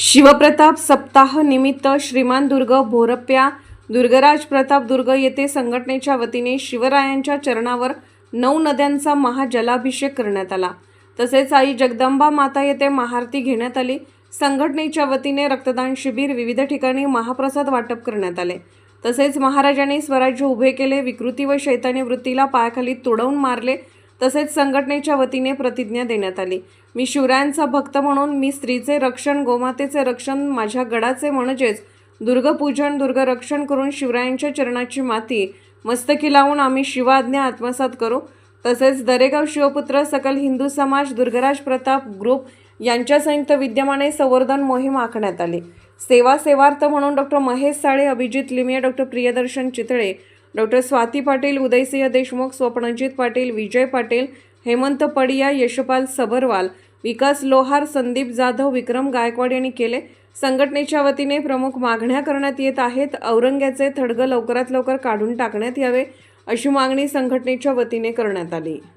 शिवप्रताप सप्ताह निमित्त श्रीमान दुर्ग भोरप्या दुर्गराज प्रताप दुर्ग येथे संघटनेच्या वतीने शिवरायांच्या चरणावर नऊ नद्यांचा महाजलाभिषेक करण्यात आला. तसेच आई जगदंबा माता येथे महाआरती घेण्यात आली. संघटनेच्या वतीने रक्तदान शिबिर विविध ठिकाणी महाप्रसाद वाटप करण्यात आले. तसेच महाराजांनी स्वराज्य उभे केले विकृती व शैतानी वृत्तीला पायाखाली तुडवून मारले. तसेच संघटनेच्या वतीने प्रतिज्ञा देण्यात आली. मी शिवरायांचा भक्त म्हणून मी स्त्रीचे रक्षण गोमातेचे रक्षण माझ्या गडाचे म्हणजेच दुर्गपूजन दुर्गरक्षण करून शिवरायांच्या चरणाची माती मस्तकी लावून आम्ही शिवाज्ञा आत्मसात करू. तसेच दरेगाव शिवपुत्र सकल हिंदू समाज दुर्गराज प्रताप ग्रुप यांच्या संयुक्त विद्यमाने संवर्धन मोहीम आखण्यात आली. सेवा सेवार्थ म्हणून doctor Mahesh Sale Abhijit Limaye doctor Priyadarshan Chitale doctor Swati Patil Udaysinh Deshmukh Swapnajit Patil Vijay Patil Hemant Padia Yashpal Sabharwal Vikas Lohar Sandeep Jadhav Vikram Gaikwad यांनी केले. संघटनेच्या वतीने प्रमुख मागण्या करण्यात येत आहेत. औरंग्याचे थडगं लवकरात लवकर काढून टाकण्यात यावे अशी मागणी संघटनेच्या वतीने करण्यात आली.